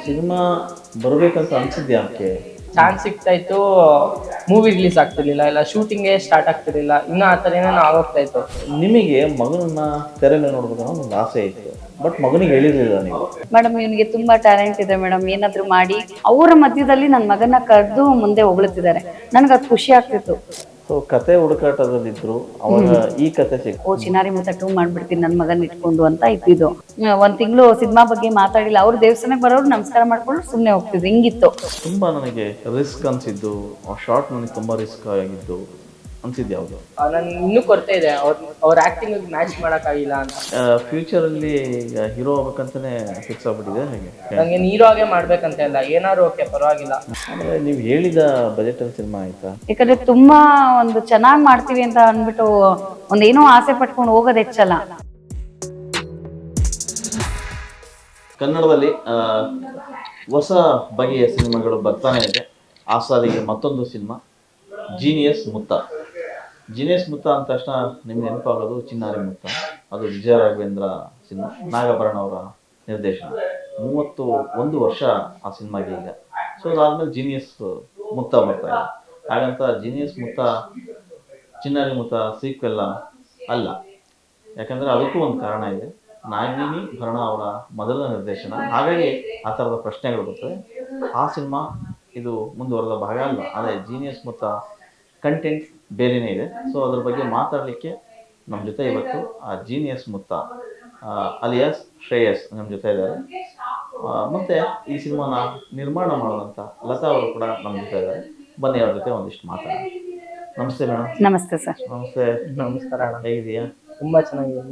Cinema ಬರಬೇಕಂತ ಅನ್ಸಿದ್ದೆ ಯಾಕೆ chance ಸಿಗ್ತಾ ಇತ್ತು ಮೂವಿ ರಿಲೀಸ್ ಆಗ್ತಿರ್ಲಿಲ್ಲ ಇಲ್ಲ ಶೂಟಿಂಗೇ ಸ್ಟಾರ್ಟ್ ಆಗ್ತಿರ್ಲಿಲ್ಲ ಇನ್ನೂ ಆ ಥರ ಏನೇನೋ ಆಗೋಗ್ತಾ ಇತ್ತು. ನಿಮಗೆ ಮಗನನ್ನ ತೆರೆ ಮೇಲೆ ನೋಡ್ಬೇಕು ಅನ್ನೋ ಒಂದು ಆಸೆ ಇತ್ತು ಬಟ್ ಮಗನಿಗೆ ಹೇಳಿರಲಿಲ್ಲ ನೀವು. ಮೇಡಮ್ ಇವನಿಗೆ ತುಂಬಾ ಟ್ಯಾಲೆಂಟ್ ಇದೆ ಮೇಡಮ್ ಏನಾದ್ರು ಮಾಡಿ ಅವರ ಮಧ್ಯದಲ್ಲಿ ನನ್ನ ಮಗನ ಕರೆದು ಮುಂದೆ ಹೊಗಳುತ್ತಿದ್ದಾರೆ ನನಗೆ ಅದು ಖುಷಿ ಆಗ್ತಿತ್ತು. ಸೊ ಕತೆ ಹುಡುಕಾಟದಲ್ಲಿದ್ರು ಅವಾಗ ಈ ಕತೆ ಸಿಕ್ತು. ಓ ಚಿನಾರಿ ಮುತ್ತ ಟೂ ಮಾಡ್ಬಿಡ್ತೀನಿ ನನ್ನ ಮಗನ್ ಇಟ್ಕೊಂಡು ಅಂತ ಇದ್ದಿದ್ದು. ಒಂದ್ ತಿಂಗಳು ಸಿನಿಮಾ ಬಗ್ಗೆ ಮಾತಾಡಿಲ್ಲ. ಅವ್ರ ದೇವಸ್ಥಾನಕ್ಕೆ ಬರೋರು ನಮಸ್ಕಾರ ಮಾಡ್ಕೊಂಡು ಸುಮ್ನೆ ಹೋಗ್ತಿದ್ರು. ಹಿಂಗಿತ್ತು. ತುಂಬಾ ನನಗೆ ರಿಸ್ಕ್ ಅನ್ಸಿದ್ದು ಆ ಶಾರ್ಟ್ ನನಗೆ ತುಂಬಾ ರಿಸ್ಕ್ ಆಗಿದ್ದು. ಅನ್ಸಿದ್ದು ಯಾವುದು ನನ್ ಇನ್ನೂ ಕೊರತೆ ಇದೆ. ಅವ್ರ ಅವ್ರ ಆಕ್ಟಿಂಗ್ ಮ್ಯಾಚ್ ಆಗಿಲ್ಲ ಅಂತ. ಫ್ಯೂಚರಲ್ಲಿ ಅಲ್ಲಿ ಹೀರೋ ಆಗ್ಬೇಕಂತಾನೆ ಫಿಕ್ಸ್ ಆಗ್ಬಿಟ್ಟಿದೆ ಹಾಗೆ. ನಂಗೆ ನೀರೋ ಹಾಗೆ ಮಾಡ್ಬೇಕಂತ ಇಲ್ಲ. ಏನಾದ್ರು ಓಕೆ ಪರವಾಗಿಲ್ಲ. ಆಮೇಲೆ ನೀವು ಹೇಳಿದ ಬಜೆಟ್ ಅಲ್ಲಿ ಸಿನಿಮಾ ಆಯ್ತಾ? ಯಾಕಂದ್ರೆ ತುಂಬಾ ಒಂದು ಚೆನ್ನಾಗಿ ಮಾಡ್ತೀವಿ ಅಂತ ಅಂದ್ಬಿಟ್ಟು ಒಂದೇನೋ ಆಸೆ ಪಟ್ಕೊಂಡು ಹೋಗೋದು ಹೆಚ್ಚಲ್ಲ. ಕನ್ನಡದಲ್ಲಿ ಆ, ಹೊಸ ಬಗೆಯ ಸಿನಿಮಾಗಳು ಬರ್ತಾನೆ ಇದೆ. ಆ ಸಾಲಿಗೆ ಮತ್ತೊಂದು ಸಿನಿಮಾ ಜೀನಿಯಸ್ ಮುತ್ತ. ಜೀನಿಯಸ್ ಮುತ್ತ ಅಂದ ತಕ್ಷಣ ನಿಮ್ಗೆ ನೆನಪಾಗೋದು ಚಿನ್ನಾರಿ ಮುತ್ತ. ಅದು ವಿಜಯ ರಾಘವೇಂದ್ರ ಸಿನಿಮಾ, ನಾಗಭರಣ ಅವರ ನಿರ್ದೇಶನ. ಮೂವತ್ತು ಒಂದು ವರ್ಷ ಆ ಸಿನಿಮಾಗೆ ಈಗ. ಸೊ ಅದಾದ್ಮೇಲೆ ಜೀನಿಯಸ್ ಮುತ್ತ ಬರ್ತಾ ಇದೆ. ಹಾಗಂತ ಜೀನಿಯಸ್ ಮುತ್ತ, ಚಿನ್ನಾರಿ ಮುತ್ತ ಸೀಕ್ವೆಲ್ಲ ಅಲ್ಲ. ಯಾಕಂದ್ರೆ ಅದಕ್ಕೂ ಒಂದು ಕಾರಣ ಇದೆ. ನಾಗಿನಿ ಭರಣ ಅವರ ಮೊದಲ ನಿರ್ದೇಶನ. ಹಾಗಾಗಿ ಆ ಥರದ ಪ್ರಶ್ನೆಗಳು ಬರ್ತವೆ. ಆ ಸಿನಿಮಾ ಇದು ಮುಂದುವರೆದ ಭಾಗ ಅಲ್ಲ. ಆದರೆ ಜೀನಿಯಸ್ ಮುತ್ತ ಕಂಟೆಂಟ್ ಬೇರೆನೇ ಇದೆ. ಸೊ ಅದ್ರ ಬಗ್ಗೆ ಮಾತಾಡಲಿಕ್ಕೆ ನಮ್ಮ ಜೊತೆ ಇವತ್ತು ಆ ಜೀನಿಯಸ್ ಮುತ್ತ ಅಲಿಯಾಸ್ ಶ್ರೇಯಸ್ ನಮ್ಮ ಜೊತೆ ಇದ್ದಾರೆ. ಮತ್ತೆ ಈ ಸಿನಿಮಾನ ನಿರ್ಮಾಣ ಮಾಡುವಂಥ ಲತಾ ಅವರು ಕೂಡ ನಮ್ಮ ಜೊತೆ ಇದ್ದಾರೆ. ಬನ್ನಿ ಅವ್ರ ಜೊತೆ ಒಂದಿಷ್ಟು ಮಾತಾಡೋಣ. ನಮಸ್ತೆ ಮೇಡಮ್ ನಮಸ್ತೆ ಸರ್. ನಮಸ್ತೆ. ನಮಸ್ಕಾರ ಅಣ್ಣ. ಹೇಗಿದೆಯಾ ತುಂಬಾ ಚೆನ್ನಾಗಿದೆ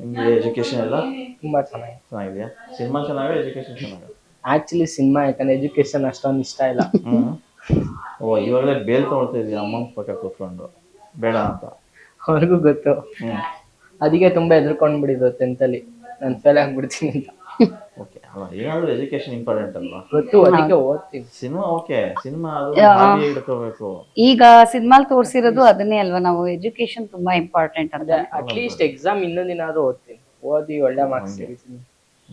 ನಿಮಗೆ ಎಜುಕೇಶನ್ ಎಲ್ಲ? ತುಂಬಾ ಚೆನ್ನಾಗಿದೆ. ಚೆನ್ನಾಗಿದೆಯಾ ಸಿನಿಮಾ ಚೆನ್ನಾಗ ಎಜುಕೇಶನ್ ಚೆನ್ನಾಗ? ಆಕ್ಚುಲಿ ಸಿನಿಮಾ ಯಾಕಂದ್ರೆ ಎಜುಕೇಶನ್ ಅಷ್ಟೊಂದು ಇಷ್ಟ ಇಲ್ಲ. ಹ್ಮ್. ಓ ಇವಾಗಲೇ ಬೇಲ್ ತಗೊಳ್ತಾ ಇದೀಯ ಅಮ್ಮ ಪಕ್ಕ ಕೂತ್ಕೊಂಡು. ಬೇಡ ಅಂತ. ಅವ್ರಿಗೂ ಗೊತ್ತು. ಹ್ಮ್. ಅದಕ್ಕೆ ತುಂಬಾ ಎದ್ರುಕೊಂಡ್ ಬಿಡಿದ್ರು ಟೆಂತಲ್ಲಿ ನಾನು ಫೇಲ್ ಆಗ್ಬಿಡ್ತೀನಿ ಅಂತ. ಓಕೆ ಅಲ್ಲ ಏನಾದ್ರೂ ಎಜುಕೇಶನ್ ಇಂಪಾರ್ಟೆಂಟ್ ಅಲ್ವಾ? ಗೊತ್ತು ಅದಕ್ಕೆ ಓದ್ತೀನಿ. ಸಿನಿಮಾ ಓಕೆ ಸಿನಿಮಾ ಅದು ಹಾಗೆ ಈಗ ಸಿನಿಮಾಲ್ ತೋರಿಸಿರೋದು ಅದನ್ನೇ ಅಲ್ವಾ? ನಾವು ಎಜುಕೇಶನ್ ತುಂಬಾ ಇಂಪಾರ್ಟೆಂಟ್ ಅಂತ. ಅಟ್ಲೀಸ್ಟ್ ಎಕ್ಸಾಮ್ ಇನ್ನೊಂದಿನ ದಿನ ಆದ್ರೂ ಓದ್ತೀನಿ. ಓದಿ ಒಳ್ಳೆ ಮಾರ್ಕ್ಸ್ ತೆಗಿತೀನಿ.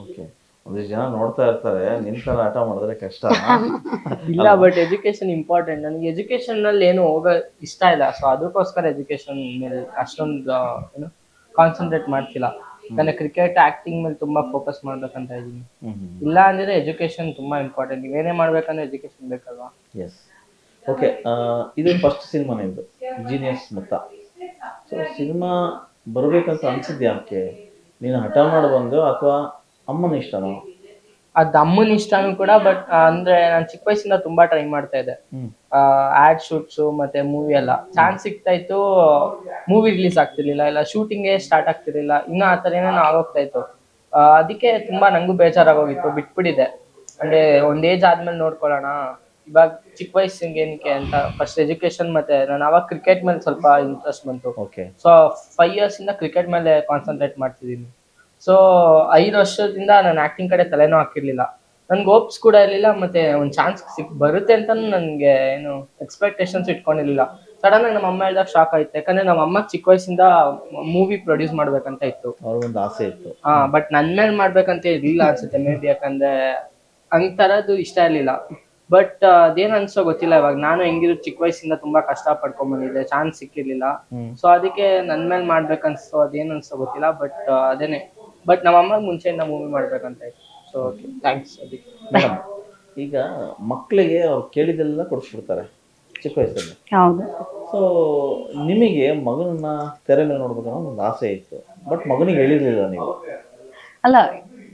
ಓಕೆ ಒಂದಿಷ್ಟು ಜನ ನೋಡ್ತಾ ಇರ್ತಾರೆ ನಿನ್ ತರ ಆಟ ಮಾಡಿದ್ರೆ ಕಷ್ಟ. ಇಲ್ಲ ಬಟ್ ಎಜುಕೇಶನ್ ಇಂಪಾರ್ಟೆಂಟ್ ನನಗೆ ಎಜುಕೇಶನ್ನಲ್ಲಿ ಏನು ಹೋಗ ಇಷ್ಟ ಇಲ್ಲ. ಸೊ ಅದಕ್ಕೋಸ್ಕರ ಎಜುಕೇಶನ್ ಮೇಲೆ ಅಷ್ಟೊಂದು ಏನು ಕಾನ್ಸಂಟ್ರೇಟ್ ಮಾಡ್ತಿಲ್ಲ. ನನ್ನ ಕ್ರಿಕೆಟ್ ಆಕ್ಟಿಂಗ್ ಮೇಲೆ ತುಂಬಾ ಫೋಕಸ್ ಮಾಡ್ಬೇಕಂತ ಹ್ಮ್ ಇಲ್ಲ ಅಂದ್ರೆ ಎಜುಕೇಶನ್ ತುಂಬಾ ಇಂಪಾರ್ಟೆಂಟ್ ನೀವೇನೇ ಮಾಡ್ಬೇಕಂದ್ರೆ ಎಜುಕೇಶನ್ ಬೇಕಲ್ವಾ? ಎಸ್ ಓಕೆ ಇದು ಫಸ್ಟ್ ಸಿನಿಮಾ ನಿಮ್ದು. ಜೀನಿಯಸ್ ಮುತ್ತ ಸೊ ಸಿನಿಮಾ ಬರಬೇಕಂತ ಅನ್ಸಿದ್ಯಾಕೆ ನೀನು ಹಠ ಮಾಡಿ ಬಂದು ಅಥವಾ ಅಮ್ಮನ ಇಷ್ಟ ಅದ್ ಅಮ್ಮನ ಇಷ್ಟನೂ ಕೂಡ ಬಟ್ ಅಂದ್ರೆ ನಾನು ಚಿಕ್ಕ ವಯಸ್ಸಿಂದ ತುಂಬಾ ಟ್ರೈ ಮಾಡ್ತಾ ಇದ್ದೆ. ಆಡ್ ಶೂಟ್ಸ್ ಮತ್ತೆ ಮೂವಿ ಎಲ್ಲ. ಚಾನ್ಸ್ ಸಿಗ್ತಾ ಇತ್ತು ಮೂವಿ ರಿಲೀಸ್ ಆಗ್ತಿರ್ಲಿಲ್ಲ ಇಲ್ಲ ಶೂಟಿಂಗ್ ಸ್ಟಾರ್ಟ್ ಆಗ್ತಿರ್ಲಿಲ್ಲ. ಇನ್ನೂ ಆ ಥರ ಏನೇನೋ ಆಗೋಗ್ತಾ ಇತ್ತು. ಆ, ಅದಕ್ಕೆ ತುಂಬಾ ನಂಗೂ ಬೇಜಾರಾಗೋಗಿತ್ತು ಬಿಟ್ಬಿಟ್ಟಿದೆ ಅಂದ್ರೆ ಒಂದ್ ಏಜ್ ಆದ್ಮೇಲೆ ನೋಡ್ಕೊಳ್ಳೋಣ. ಇವಾಗ ಚಿಕ್ಕ ವಯಸ್ಸಿಗೆ ಏನಕ್ಕೆ ಅಂತ ಫಸ್ಟ್ ಎಜುಕೇಶನ್ ಮತ್ತೆ ನಾನು ಅವಾಗ ಕ್ರಿಕೆಟ್ ಮೇಲೆ ಸ್ವಲ್ಪ ಇಂಟ್ರೆಸ್ಟ್ ಬಂತು. ಓಕೆ ಸೊ ಫೈವ್ ಇಯರ್ಸ್ ಇಂದ ಕ್ರಿಕೆಟ್ ಮೇಲೆ ಕಾನ್ಸಂಟ್ರೇಟ್ ಮಾಡ್ತಿದ್ದೀನಿ. ಸೊ ಐದು ವರ್ಷದಿಂದ ನಾನು ಆಕ್ಟಿಂಗ್ ಕಡೆ ತಲೆನೂ ಹಾಕಿರ್ಲಿಲ್ಲ. ನನ್ಗೆ ಹೋಪ್ಸ್ ಕೂಡ ಇರಲಿಲ್ಲ ಮತ್ತೆ ಒಂದು ಚಾನ್ಸ್ ಸಿಕ್ ಬರುತ್ತೆ ಅಂತ ನನಗೆ ಏನು ಎಕ್ಸ್ಪೆಕ್ಟೇಷನ್ಸ್ ಇಟ್ಕೊಂಡಿರ್ಲಿಲ್ಲ. ಸಡನ್ ಆಗಿ ನಮ್ಮ ಅಮ್ಮ ಹೇಳಿದಾಗ ಶಾಕ್ ಆಯ್ತು. ಯಾಕಂದ್ರೆ ನಮ್ಮ ಅಮ್ಮ ಚಿಕ್ಕ ವಯಸ್ಸಿಂದ ಮೂವಿ ಪ್ರೊಡ್ಯೂಸ್ ಮಾಡ್ಬೇಕಂತ ಇತ್ತು. ಅವ್ರಿಗೊಂದು ಆಸೆ ಇತ್ತು. ಹಾ ಬಟ್ ನನ್ ಮೇಲೆ ಮಾಡ್ಬೇಕಂತ ಇರ್ಲಿಲ್ಲ ಅನ್ಸುತ್ತೆ ಮೇ ಬಿ ಯಾಕಂದ್ರೆ ಹಂಗ್ ತರದ್ದು ಇಷ್ಟ ಇರ್ಲಿಲ್ಲ. ಬಟ್ ಅದೇನ್ ಅನ್ಸೋ ಗೊತ್ತಿಲ್ಲ ಇವಾಗ. ನಾನು ಹೆಂಗಿದ್ರು ಚಿಕ್ಕ ವಯಸ್ಸಿಂದ ತುಂಬಾ ಕಷ್ಟ ಪಡ್ಕೊಂಡ್ ಬಂದಿದ್ದೆ ಚಾನ್ಸ್ ಸಿಕ್ಕಿರ್ಲಿಲ್ಲ. ಸೊ ಅದಕ್ಕೆ ನನ್ ಮೇಲೆ ಮಾಡ್ಬೇಕನ್ಸೋ ಅದೇನ್ ಅನ್ಸೋ ಗೊತ್ತಿಲ್ಲ ಬಟ್ ಅದೇನೆ. ಬಟ್ ನಮ್ಮ ಅಮ್ಮಗೆ ಮುಂಚೆಯಿಂದ ಮೂವಿ ಮಾಡ್ಬೇಕಂತ ಇತ್ತು. ಸೊ ಓಕೆ ಥ್ಯಾಂಕ್ಸ್ ಅದಕ್ಕೆ ಮೇಡಮ್ ಈಗ ಮಕ್ಕಳಿಗೆ ಅವ್ರು ಕೇಳಿದೆಲ್ಲ ಕೊಡಿಸ್ಬಿಡ್ತಾರೆ ಚಿಕ್ಕ ವಯಸ್ಸಲ್ಲಿ. ಹೌದು. ಸೊ ನಿಮಗೆ ಮಗನನ್ನ ತೆರೆ ಮೇಲೆ ನೋಡ್ಬೇಕು ಒಂದು ಆಸೆ ಇತ್ತು. ಬಟ್ ಮಗನಿಗೆ ಹೇಳಿರಲಿಲ್ಲ ನೀವು. ಅಲ್ಲ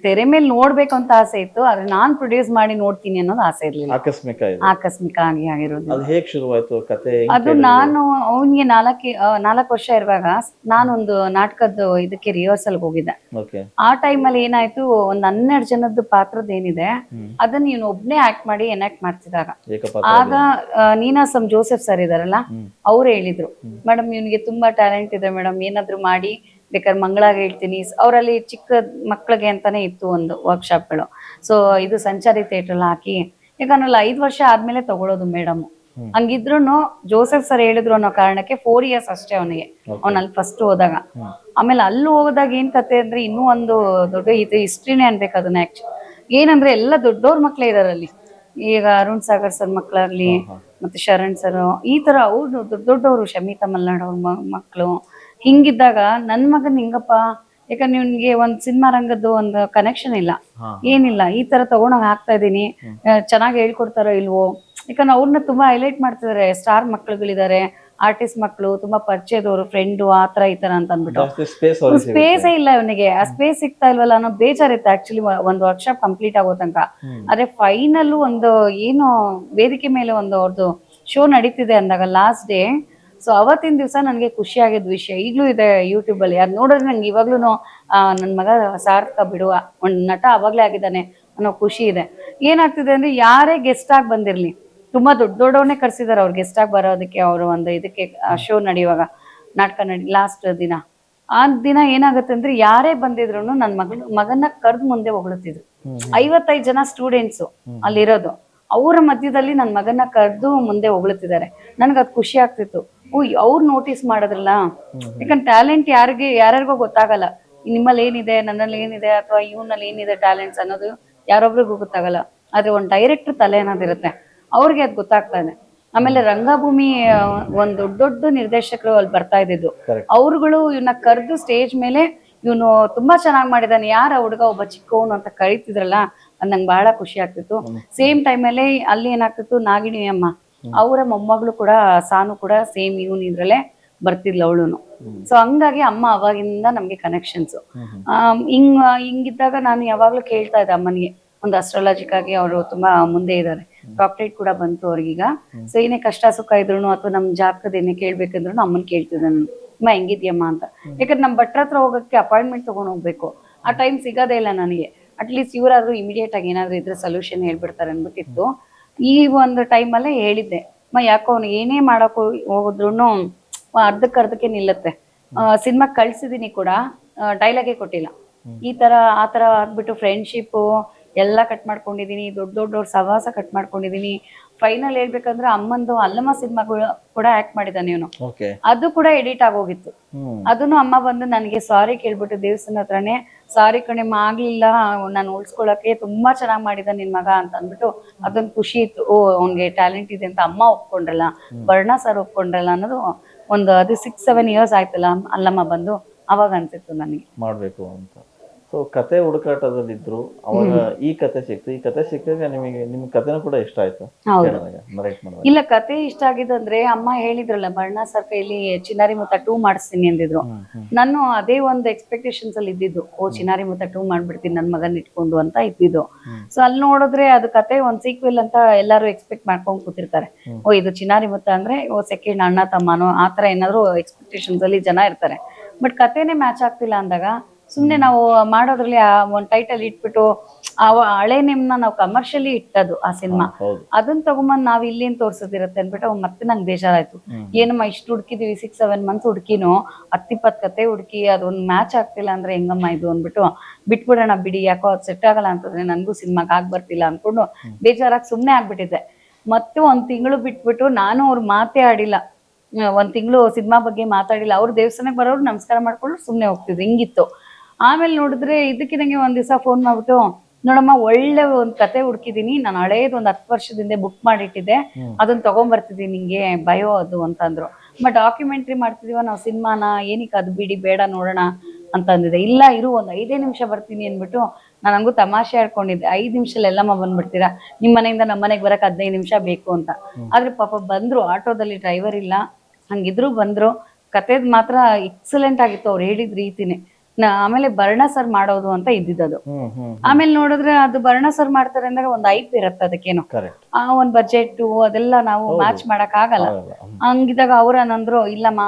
ತೆರೆ ಮೇಲೆ ನೋಡ್ಬೇಕು ಅಂತ ಆಸೆ ಇತ್ತು ಆದ್ರೆ ನಾನ್ ಪ್ರೊಡ್ಯೂಸ್ ಮಾಡಿ ನೋಡ್ತೀನಿ ಅನ್ನೋದು ಆಸೆ ಇರ್ಲಿಲ್ಲ. ಆಕಸ್ಮಿಕ ಇದು. ಆಕಸ್ಮಿಕ ಆಗಿ ಆಗಿರೋದು. ಅದು ಹೇಗ್ ಶುರುವಾಯ್ತು? ಕತೆ ಹೆಂಗ್ ಅದು ನಾನು ಅವನಿಗೆ ನಾಲ್ಕು ನಾಲ್ಕು ವರ್ಷ ಇರುವಾಗ ನಾನೊಂದು ನಾಟಕದ ಇದಕ್ಕೆ ರಿಹರ್ಸಲ್ ಹೋಗಿದ್ದೆ. ಆ ಟೈಮಲ್ಲಿ ಏನಾಯ್ತು ಒಂದ್ ಹನ್ನೆರಡು ಜನದ ಪಾತ್ರದ ಏನಿದೆ ಹ್ಮ್. ಅದನ್ನ ನೀನು ಒಬ್ನೇ ಆಕ್ಟ್ ಮಾಡಿ ಎನಾಕ್ಟ್ ಮಾಡ್ತಿದಾಗ. ಏಕಪಾತ್ರ ಆಗ ಆ, ನೀನಾಸಂ ಜೋಸೆಫ್ ಸರ್ ಇದಾರಲ್ಲ ಹ್ಮ್. ಅವ್ರು ಹೇಳಿದ್ರು ಮೇಡಮ್ ಇವನಿಗೆ ತುಂಬಾ ಟ್ಯಾಲೆಂಟ್ ಇದೆ ಮೇಡಮ್ ಏನಾದ್ರು ಮಾಡಿ ಬೇಕಾದ್ರೆ ಮಂಗಳಾಗ ಹೇಳ್ತೀನಿ. ಅವರಲ್ಲಿ ಚಿಕ್ಕ ಮಕ್ಕಳಿಗೆ ಅಂತಾನೆ ಇತ್ತು ಒಂದು ವರ್ಕ್ಶಾಪ್ಗಳು ಸೊ ಇದು ಸಂಚಾರಿ ಥಿಯೇಟರ್ ಹಾಕಿ ಯಾಕಂದ್ರಲ್ಲ ಐದು ವರ್ಷ ಆದ್ಮೇಲೆ ತಗೊಳ್ಳೋದು ಮೇಡಮ್. ಹಂಗಿದ್ರು ಜೋಸೆಫ್ ಸರ್ ಹೇಳಿದ್ರು ಅನ್ನೋ ಕಾರಣಕ್ಕೆ ಫೋರ್ ಇಯರ್ಸ್ ಅಷ್ಟೇ ಅವನಿಗೆ. ಅವ್ನು ಅಲ್ಲಿ ಫಸ್ಟ್ ಹೋದಾಗ. ಆಮೇಲೆ ಅಲ್ಲಿ ಹೋದಾಗ ಏನ್ ಕತೆ ಅಂದ್ರೆ ಇನ್ನೂ ಒಂದು ದೊಡ್ಡ ಇದು ಹಿಸ್ಟ್ರಿನೇ ಅನ್ಬೇಕು ಅದನ್ನ ಆಕ್ಚು ಏನಂದ್ರೆ ಎಲ್ಲ ದೊಡ್ಡವ್ರ ಮಕ್ಳೇ ಇದಾರಲ್ಲಿ. ಈಗ ಅರುಣ್ ಸಾಗರ್ ಸರ್ ಮಕ್ಳಾಗ್ಲಿ ಮತ್ತೆ ಶರಣ್ ಸರ್ ಈ ತರ ಅವ್ರು ದೊಡ್ಡ ದೊಡ್ಡವರು ಶಮಿತಾ ಮಲ್ನಾಡ್ ಅವ್ರ ಮಕ್ಕಳು ಹಿಂಗಿದ್ದಾಗ ನನ್ ಮಗನ್ ಹಿಂಗಪ್ಪ? ಯಾಕಂದ್ರೆ ನಿನ್ಗೆ ಒಂದ್ ಸಿನಿಮಾ ರಂಗದ್ದು ಒಂದು ಕನೆಕ್ಷನ್ ಇಲ್ಲ. ಏನಿಲ್ಲ ಈ ತರ ತಗೊಂಡೋಗ್ ಹಾಕ್ತಾ ಇದೀನಿ ಚೆನ್ನಾಗಿ ಹೇಳ್ಕೊಡ್ತಾರೋ ಇಲ್ವೋ? ಯಾಕಂದ್ರೆ ಅವ್ರನ್ನ ತುಂಬಾ ಹೈಲೈಟ್ ಮಾಡ್ತಿದಾರೆ. ಸ್ಟಾರ್ ಮಕ್ಳುಗಳಿದ್ದಾರೆ ಆರ್ಟಿಸ್ಟ್ ಮಕ್ಳು ತುಂಬಾ ಪರಿಚಯದವರು ಫ್ರೆಂಡು ಆ ತರ ಈ ತರ ಅಂತ ಅಂದ್ಬಿಟ್ಟು. ಸ್ಪೇಸ್ ಇಲ್ಲ ಇವನಿಗೆ. ಆ ಸ್ಪೇಸ್ ಸಿಗ್ತಾ ಇಲ್ವಲ್ಲ ಅನ್ನೋ ಬೇಜಾರಿತ್ತು ಆಕ್ಚುಲಿ ಒಂದು ವರ್ಕ್ಶಾಪ್ ಕಂಪ್ಲೀಟ್ ಆಗೋ ತನಕ. ಆದ್ರೆ ಫೈನಲ್ ಒಂದು ಏನು ವೇದಿಕೆ ಮೇಲೆ ಒಂದು ಅವ್ರದ್ದು ಶೋ ನಡೀತಿದೆ ಅಂದಾಗ ಲಾಸ್ಟ್ ಡೇ ಸೊ ಅವತ್ತಿನ ದಿವಸ ನನಗೆ ಖುಷಿ ಆಗಿದ್ದ ವಿಷಯ ಈಗಲೂ ಇದೆ ಯೂಟ್ಯೂಬಲ್ಲಿ ಅದ್ ನೋಡಿದ್ರೆ ನಂಗೆ ಇವಾಗ್ಲೂ ನನ್ನ ಮಗ ಸಾರ್ಥಕ ಬಿಡುವ ಒಂದು ನಟ ಅವಾಗ್ಲೇ ಆಗಿದ್ದಾನೆ ಅನ್ನೋ ಖುಷಿ ಇದೆ. ಏನಾಗ್ತಿದೆ ಅಂದ್ರೆ ಯಾರೇ ಗೆಸ್ಟ್ ಆಗಿ ಬಂದಿರ್ಲಿ ತುಂಬಾ ದೊಡ್ಡ ದೊಡ್ಡವನ್ನೇ ಕರ್ಸಿದಾರೆ ಅವ್ರು ಗೆಸ್ಟ್ ಆಗಿ ಬರೋದಕ್ಕೆ ಅವರು ಒಂದು ಇದಕ್ಕೆ ಶೋ ನಡೆಯುವಾಗ ನಾಟಕ ನಡಿ ಲಾಸ್ಟ್ ದಿನ. ಆ ದಿನ ಏನಾಗುತ್ತೆ ಅಂದ್ರೆ ಯಾರೇ ಬಂದಿದ್ರು ನನ್ನ ಮಗನ ಮಗನ ಕರ್ದ್ ಮುಂದೆ ಹೊಗಳುತ್ತಿದ್ರು. ಐವತ್ತೈದು ಜನ ಸ್ಟೂಡೆಂಟ್ಸ್ ಅಲ್ಲಿರೋದು. ಅವರ ಮಧ್ಯದಲ್ಲಿ ನನ್ನ ಮಗನ ಕರೆದು ಮುಂದೆ ಹೊಗಳುತ್ತಿದ್ದಾರೆ. ನನಗೆ ಅದು ಖುಷಿ ಆಗ್ತಿತ್ತು. ಓ ಅವ್ರು ನೋಟಿಸ್ ಮಾಡಿದ್ರಲ್ಲ? ಯಾಕಂದ್ರೆ ಟ್ಯಾಲೆಂಟ್ ಯಾರಿಗೆ ಯಾರ್ಯಾರಿಗೋ ಗೊತ್ತಾಗಲ್ಲ. ನಿಮ್ಮಲ್ಲಿ ಏನಿದೆ ನನ್ನಲ್ಲಿ ಏನಿದೆ ಅಥವಾ ಇವನಲ್ಲಿ ಏನಿದೆ ಟ್ಯಾಲೆಂಟ್ಸ್ ಅನ್ನೋದು ಯಾರೊಬ್ರಿಗೂ ಗೊತ್ತಾಗಲ್ಲ. ಆದ್ರೆ ಒಂದು ಡೈರೆಕ್ಟರ್ ತಲೆ ಅನ್ನೋದಿರುತ್ತೆ ಅವ್ರಿಗೆ ಅದು ಗೊತ್ತಾಗ್ತಾ ಇದೆ ಆಮೇಲೆ ರಂಗಭೂಮಿ ಒಂದ್ ದೊಡ್ಡ ದೊಡ್ಡ ನಿರ್ದೇಶಕರು ಅಲ್ಲಿ ಬರ್ತಾ ಇದ್ದಿದ್ದು. ಅವ್ರುಗಳು ಇವನ್ನ ಕರೆದು ಸ್ಟೇಜ್ ಮೇಲೆ ಇವನು ತುಂಬಾ ಚೆನ್ನಾಗಿ ಮಾಡಿದಾನೆ. ಯಾರ ಹುಡುಗ ಒಬ್ಬ ಚಿಕ್ಕವನು ಅಂತ ಕರೀತಿದ್ರಲ್ಲ ಅದ್ ನಂಗೆ ಬಹಳ ಖುಷಿ ಆಗ್ತಿತ್ತು. ಸೇಮ್ ಟೈಮಲ್ಲಿ ಅಲ್ಲಿ ಏನಾಗ್ತಿತ್ತು ನಾಗಿಣಿ ಅಮ್ಮ ಅವರ ಮೊಮ್ಮಗಳು ಕೂಡ ಸಾನು ಕೂಡ ಸೇಮ್ ಇವನ್ ಇದ್ರಲ್ಲೇ ಬರ್ತಿದ್ಲು ಅವಳುನು. ಸೊ ಹಂಗಾಗಿ ಅಮ್ಮ ಅವಾಗಿಂದ ನಮ್ಗೆ ಕನೆಕ್ಷನ್ಸ್ ಹಿಂಗ್ ಹಿಂಗಿದ್ದಾಗ ನಾನು ಯಾವಾಗ್ಲೂ ಕೇಳ್ತಾ ಇದ್ದೆ ಅಮ್ಮನಿಗೆ. ಒಂದು ಅಸ್ಟ್ರಾಲಜಿಕ್ ಆಗಿ ಅವರು ತುಂಬಾ ಮುಂದೆ ಇದ್ದಾರೆ. ಡಾಕ್ಟರೇಟ್ ಕೂಡ ಬಂತು ಅವ್ರಿಗೀಗ. ಸೊ ಏನೇ ಕಷ್ಟ ಸುಖ ಇದ್ರು ಅಥವಾ ನಮ್ ಜಾತಕದ ಏನೇ ಕೇಳ್ಬೇಕಂದ್ರು ಅಮ್ಮನ್ ಕೇಳ್ತಿದ್ದೆ ನಾನು. ಅಮ್ಮ ಹೆಂಗಿದ್ಯಮ್ಮ ಅಂತ? ಯಾಕಂದ್ರೆ ನಮ್ ಭಟ್ರ ಹತ್ರ ಹೋಗಕ್ಕೆ ಅಪಾಯಿಂಟ್ಮೆಂಟ್ ತಗೊಂಡ್ ಹೋಗ್ಬೇಕು. ಆ ಟೈಮ್ ಸಿಗೋದೇ ಇಲ್ಲ ನನಗೆ. ಅಟ್ಲೀಸ್ಟ್ ಇವರಾದ್ರೂ ಇಮಿಡಿಯೇಟ್ ಆಗಿ ಏನಾದ್ರು ಇದ್ರೆ ಸೊಲ್ಯೂಷನ್ ಹೇಳ್ಬಿಡ್ತಾರೆ ಅನ್ಬಿಟ್ಟಿತ್ತು ಈ ಒಂದು ಟೈಮಲ್ಲೇ ಹೇಳಿದ್ದೆ ಅಮ್ಮ ಯಾಕೋ ಅವ್ನು ಏನೇ ಮಾಡಕ್ ಹೋಗಿದ್ರು ಅರ್ಧಕ್ಕೆ ಅರ್ಧಕ್ಕೆ ನಿಲ್ಲತ್ತೆ. ಸಿನಿಮಾ ಕಳ್ಸಿದೀನಿ ಕೂಡ ಡೈಲಾಗೆ ಕೊಟ್ಟಿಲ್ಲ. ಈ ತರ ಆ ತರ ಆಗ್ಬಿಟ್ಟು ಫ್ರೆಂಡ್ಶಿಪ್ ಎಲ್ಲ ಕಟ್ ಮಾಡ್ಕೊಂಡಿದೀನಿ ದೊಡ್ಡ ದೊಡ್ಡವ್ರ ಸಹವಾಸ ಕಟ್ ಮಾಡ್ಕೊಂಡಿದೀನಿ. ಫೈನಲ್ ಹೇಳ್ಬೇಕಂದ್ರೆ ಅಮ್ಮಂದು ಅಲ್ಲಮ್ಮ ಸಿನಿಮಾಗಳು ಕೂಡ ಆಕ್ಟ್ ಮಾಡಿದ್ದಾನೆ ಇವನು. ಅದು ಕೂಡ ಎಡಿಟ್ ಆಗೋಗಿತ್ತು. ಅದನ್ನು ಅಮ್ಮ ಬಂದು ನನಗೆ ಸಾರಿ ಕೇಳ್ಬಿಟ್ಟು ದೇವಸ್ಥಾನ ಹತ್ರನೇ ಸಾರಿ ಕಣೆ ಆಗ್ಲಿಲ್ಲ ನಾನು ಉಳ್ಸ್ಕೊಳಕ್ಕೆ ತುಂಬಾ ಚೆನ್ನಾಗಿ ಮಾಡಿದ ನಿನ್ ಮಗ ಅಂತ ಅಂದ್ಬಿಟ್ಟು ಅದೊಂದು ಖುಷಿ ಇತ್ತು. ಓ ಅವ್ನ್ಗೆ ಟ್ಯಾಲೆಂಟ್ ಇದೆ ಅಂತ ಅಮ್ಮ ಒಪ್ಕೊಂಡ್ರಲ್ಲ ಬರ್ಣ ಸರ್ ಒಪ್ಕೊಂಡ್ರಲ್ಲ ಅನ್ನೋದು ಒಂದು ಅದು ಸಿಕ್ಸ್ ಸೆವೆನ್ ಇಯರ್ಸ್ ಆಯ್ತಲ್ಲ ಅಲ್ಲಮ್ಮ ಬಂದು ಅವಾಗ ಅನ್ಸಿತ್ತು ನನಗೆ. ಮಾಡ್ಬೇಕು ಅಂತ. ಸೊ ಕತೆ ಹುಡುಕಾಟದಲ್ಲಿದ್ರು ಅವಾಗ ಈ ಕತೆ ಸಿಕ್ತು. ಈ ಕತೆ ಸಿಕ್ಕಾಗ ನಿಮಗೆ ನಿಮ್ ಕತೆನೂ ಕೂಡ ಇಷ್ಟ ಆಯ್ತು? ಹೌದು. ನರೇಟ್ ಮಾಡಿದಾಗ ಇಲ್ಲ ಕತೆ ಇಷ್ಟ ಆಗಿದಂದ್ರೆ ಅಮ್ಮ ಹೇಳಿದ್ರಲ್ಲ ವರ್ಣ ಸರ್ ಕೈಲಿ ಮುತ್ತ ಟೂ ಮಾಡಿಸ್ತೀನಿ ಅಂದಿದ್ರು. ನಾನು ಅದೇ ಒಂದು ಎಕ್ಸ್ಪೆಕ್ಟೇಷನ್ಸ್ ಅಲ್ಲಿ ಇದ್ದಿದ್ದು. ಓ ಚಿನಾರಿ ಮುತ್ತ ಟೂ ಮಾಡ್ಬಿಡ್ತೀನಿ ನನ್ನ ಮಗನ್ ಇಟ್ಕೊಂಡು ಅಂತ ಇದ್ದಿದ್ದು. ಸೊ ಅಲ್ಲಿ ನೋಡಿದ್ರೆ ಅದು ಕತೆ ಒಂದ್ ಸೀಕ್ವೆಲ್ ಅಂತ ಎಲ್ಲರೂ ಎಕ್ಸ್ಪೆಕ್ಟ್ ಮಾಡ್ಕೊಂಡ್ ಕೂತಿರ್ತಾರೆ. ಓ ಇದು ಚಿನಾರಿ ಮುತ್ತ ಅಂದ್ರೆ ಓ ಸೆಕೆಂಡ್ ಅಣ್ಣ ತಮ್ಮನೋ ಆತರ ತರ ಏನಾದ್ರು ಎಕ್ಸ್ಪೆಕ್ಟೇಷನ್ಸ್ ಅಲ್ಲಿ ಜನ ಇರ್ತಾರೆ. ಬಟ್ ಕತೆನೇ ಮ್ಯಾಚ್ ಆಗ್ತಿಲ್ಲ ಅಂದಾಗ ಸುಮ್ನೆ ನಾವು ಮಾಡೋದ್ರಲ್ಲಿ ಆ ಒಂದ್ ಟೈಟಲ್ ಇಟ್ಬಿಟ್ಟು ಆ ಹಳೆ ನೇಮ್ನ ನಾವು ಕಮರ್ಷಿಯಲಿ ಇಟ್ಟದು ಆ ಸಿನಿಮಾ ಅದನ್ನ ತಗೊಂಬಂದ್ ನಾವ್ ಇಲ್ಲೇನ್ ತೋರ್ಸೋದಿರತ್ತೆ ಅನ್ಬಿಟ್ಟು ಮತ್ತೆ ನಂಗೆ ಬೇಜಾರಾಯ್ತು. ಏನಮ್ಮ ಇಷ್ಟು ಹುಡುಕಿದೀವಿ ಸಿಕ್ಸ್ ಸೆವೆನ್ ಮಂತ್ಸ್ ಹುಡುಕಿನು? ಹತ್ತಿಪ್ಪತ್ ಕತೆ ಹುಡುಕಿ ಅದೊಂದ್ ಮ್ಯಾಚ್ ಆಗ್ತಿಲ್ಲ ಅಂದ್ರೆ ಹೆಂಗಮ್ಮ ಇದು ಅಂದ್ಬಿಟ್ಟು ಬಿಟ್ಬಿಡೋಣ ಬಿಡಿ ಯಾಕೋ ಅದ್ ಸೆಟ್ ಆಗಲ್ಲ ಅಂತಂದ್ರೆ ನನ್ಗೂ ಸಿನಿಮಾಗ್ ಆಗ್ ಬರ್ತಿಲ್ಲ ಅನ್ಕೊಂಡು ಬೇಜಾರಾಗಿ ಸುಮ್ನೆ ಆಗ್ಬಿಟ್ಟಿದ್ದೆ. ಮತ್ತೆ ಒಂದ್ ತಿಂಗಳು ಬಿಟ್ಬಿಟ್ಟು ನಾನು ಅವ್ರ ಮಾತೇ ಆಡಿಲ್ಲ. ಒಂದ್ ತಿಂಗಳು ಸಿನಿಮಾ ಬಗ್ಗೆ ಮಾತಾಡಿಲ್ಲ. ಅವ್ರ ದೇವಸ್ಥಾನಕ್ಕೆ ಬರೋರು ನಮಸ್ಕಾರ ಮಾಡ್ಕೊಂಡು ಸುಮ್ನೆ ಹೋಗ್ತಿದ್ರು. ಹಿಂಗಿತ್ತು. ಆಮೇಲೆ ನೋಡಿದ್ರೆ ಇದಕ್ಕಿದಂಗೆ ಒಂದ್ ದಿವಸ ಫೋನ್ ಮಾಡ್ಬಿಟ್ಟು ನೋಡಮ್ಮ ಒಳ್ಳೆ ಒಂದ್ ಕತೆ ಹುಡ್ಕಿದೀನಿ ನಾನು ಹಳೇದು ಒಂದ್ ಹತ್ತು ವರ್ಷದಿಂದ ಬುಕ್ ಮಾಡಿಟ್ಟಿದ್ದೆ ಅದನ್ನ ತಗೊಂಬರ್ತಿದೀನಿ ನಿಂಗೆ ಭಯೋ ಅದು ಅಂತಂದ್ರು. ಬಟ್ ಡಾಕ್ಯುಮೆಂಟ್ರಿ ಮಾಡ್ತಿದೀವ ನಾವು ಸಿನಿಮಾನ ಏನಕ್ಕೆ ಅದು ಬಿಡಿ ಬೇಡ ನೋಡೋಣ ಅಂತ ಅಂದಿದೆ ಇಲ್ಲ ಇರು ಒಂದ್ ಐದೇ ನಿಮಿಷ ಬರ್ತೀನಿ ಅಂದ್ಬಿಟ್ಟು ನಾನು ಹಂಗೂ ತಮಾಷೆ ಆಡ್ಕೊಂಡಿದ್ದೆ. ಐದ್ ನಿಮಿಷದಲ್ಲಿ ಎಲ್ಲಮ್ಮ ಬಂದ್ಬಿಡ್ತೀರಾ? ನಿಮ್ ಮನೆಯಿಂದ ನಮ್ಮ ಮನೆಗೆ ಬರಕ್ಕೆ ಹದಿನೈದು ನಿಮಿಷ ಬೇಕು ಅಂತ. ಆದ್ರೆ ಪಾಪ ಬಂದ್ರು ಆಟೋದಲ್ಲಿ ಡ್ರೈವರ್ ಇಲ್ಲ ಹಂಗಿದ್ರು ಬಂದ್ರು. ಕತೆದ್ ಮಾತ್ರ ಎಕ್ಸಲೆಂಟ್ ಆಗಿತ್ತು ಅವ್ರು ಹೇಳಿದ ರೀತಿನೇ. ಆಮೇಲೆ ಬರ್ಣ ಸರ್ ಮಾಡೋದು ಅಂತ ಇದ್ದಿದ್ದು ಆಮೇಲೆ ನೋಡಿದ್ರೆ ಅದು ಬರ್ಣ ಸರ್ ಮಾಡ್ತಾರೆ ಅಂದ್ರೆ ಒಂದ್ ಐಪ್ ಇರತ್ತೆ ಅದಕ್ಕೇನು. ಆ ಒಂದ್ ಬಜೆಟ್ ಅದೆಲ್ಲ ನಾವು ಮ್ಯಾಚ್ ಮಾಡಕ್ ಆಗಲ್ಲ ಹಂಗಿದಾಗ ಅವ್ರ ಏನಂದ್ರು ಇಲ್ಲಮ್ಮ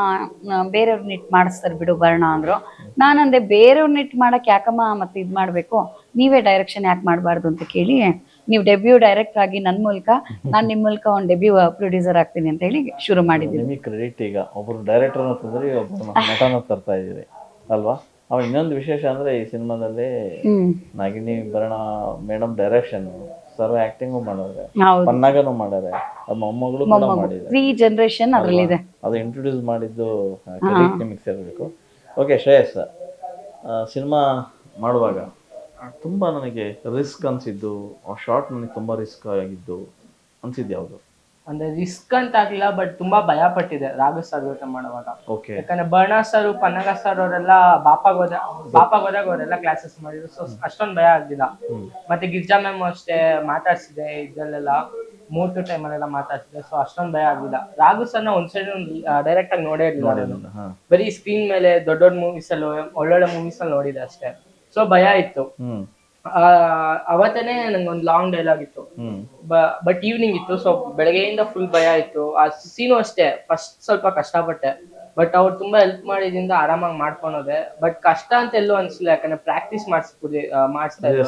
ಬೇರೆಯವ್ರ ನಿಟ್ ಮಾಡಿಸ್ತಾರೆ ಬಿಡು ಬರ್ಣ ಅಂದ್ರು. ನಾನಂದೆ ಬೇರೆಯವ್ರ ನಿಟ್ ಮಾಡಕ್ ಯಾಕಮ್ಮ ಮತ್ತೆ ಇದ್ ಮಾಡ್ಬೇಕು? ನೀವೇ ಡೈರೆಕ್ಷನ್ ಯಾಕೆ ಮಾಡಬಾರ್ದು ಅಂತ ಕೇಳಿ ನೀವು ಡೆಬ್ಯೂ ಡೈರೆಕ್ಟ್ ಆಗಿ ನನ್ ಮೂಲಕ ನಾನ್ ನಿಮ್ ಮೂಲಕ ಒಂದ್ ಡೆಬ್ಯೂ ಪ್ರೊಡ್ಯೂಸರ್ ಆಗ್ತೀನಿ ಅಂತ ಹೇಳಿ ಶುರು ಮಾಡಿದ್ದೀನಿ ಕ್ರೆಡಿಟ್ ಈಗ. ಒಬ್ಬರು ಡೈರೆಕ್ಟರ್ ಅಂತಂದ್ರೆ ಒಬ್ಬರು ನಟನ ತರ್ತಾ ಇದ್ದೀರಿ. ಅಲ್ವಾ? ಅವ ಇನ್ನೊಂದು ವಿಶೇಷ ಅಂದ್ರೆ ಈ ಸಿನಿಮಾದಲ್ಲಿ ನಾಗಿನಿ ಭರಣ ಮೇಡಮ್ ಡೈರೆಕ್ಷನ್ ಸರ್ವ ಆಕ್ಟಿಂಗು ಮಾಡಿದ್ರೆ ಹೌದು. ಪನ್ನಾಗನು ಮಾಡಿದ್ರೆ ಅದು ಮೊಮ್ಮಗಳು ಕೂಡ ಮಾಡಿದೆ ತ್ರೀ ಜನರೇಷನ್ ಅದರಲ್ಲಿದೆ. ಅದು ಇಂಟ್ರೊಡ್ಯೂಸ್ ಮಾಡಿದ್ದು ನಿಮಗೆ ಸೇರಬೇಕು ಓಕೆ ಶ್ರೇಯಸ್ ಸಿನಿಮಾ ಮಾಡುವಾಗ ತುಂಬಾ ನನಗೆ ರಿಸ್ಕ್ ಅನ್ಸಿದ್ದು ಆ ಶಾರ್ಟ್ ನನಗೆ ತುಂಬಾ ರಿಸ್ಕ್ ಆಗಿದ್ದು ಅನ್ಸಿದ್ದು ಯಾವುದು? ಅಂದ್ರೆ ರಿಸ್ಕ್ ಅಂತ ಆಗ್ಲಿಲ್ಲ ಬಟ್ ತುಂಬಾ ಭಯ ಪಟ್ಟಿದೆ ರಾಘು ಸರ್ ಜೊತೆ ಮಾಡುವಾಗ. ಓಕೆ ಯಾಕಂದ್ರೆ ಬರ್ಣ ಸರ್ ಪನ್ನಗ ಸರ್ ಅವರೆಲ್ಲ ಬಾಪಾಗ್ ಹೋದ ಬಾಪಾಗ್ ಹೋದಾಗ ಅವರೆಲ್ಲ ಕ್ಲಾಸಸ್ ಮಾಡಿದ್ರು ಸೊ ಅಷ್ಟೊಂದ್ ಭಯ ಆಗ್ಲಿಲ್ಲ. ಮತ್ತೆ ಗಿರ್ಜಾ ಮ್ಯಾಮ್ ಅಷ್ಟೇ ಮಾತಾಡ್ಸಿದೆ ಇದ್ರಲ್ಲೆಲ್ಲ ಮೂರ್ ಟು ಟೈಮ್ ಅಲ್ಲೆಲ್ಲ ಮಾತಾಡ್ಸಿದೆ ಸೊ ಅಷ್ಟೊಂದ್ ಭಯ ಆಗ್ಲಿಲ್ಲ. ರಾಘು ಸರ್ ಒಂದ್ ಸೈಡ್ ಡೈರೆಕ್ಟ್ ಆಗಿ ನೋಡೇ ಇರ್ಲಿಲ್ಲ ಬರೀ ಸ್ಕ್ರೀನ್ ಮೇಲೆ ದೊಡ್ಡ ದೊಡ್ಡ ಮೂವೀಸ್ ಅಲ್ಲಿ ಒಳ್ಳೊಳ್ಳೆ ಮೂವೀಸ್ ಅಲ್ಲಿ ನೋಡಿದೆ ಅಷ್ಟೇ. ಸೊ ಭಯ ಇತ್ತು. ಅವತ್ತೇನೆ ನಂಗೊಂದು ಲಾಂಗ್ ಡೈಲಾಗ್ ಇತ್ತು. ಬಟ್ ಈವ್ನಿಂಗ್ ಇತ್ತು ಸೊ ಬೆಳಗ್ಗೆಯಿಂದ ಫುಲ್ ಭಯ ಇತ್ತು. ಆ ಸೀನು ಅಷ್ಟೇ ಫಸ್ಟ್ ಸ್ವಲ್ಪ ಕಷ್ಟಪಟ್ಟೆ. ಬಟ್ ಅವ್ರು ತುಂಬಾ ಹೆಲ್ಪ್ ಮಾಡಿದ್ರಿಂದ ಆರಾಮಾಗಿ ಮಾಡ್ಕೊಂಡೋದೆ. ಬಟ್ ಕಷ್ಟ ಅಂತ ಎಲ್ಲೂ ಅನ್ಸಿಲ್ಲ ಯಾಕಂದ್ರೆ ಪ್ರಾಕ್ಟೀಸ್ ಮಾಡಿಸ್ಬಿಡಿ ಮಾಡಿಸ್ತಾ ಇದ್ರು.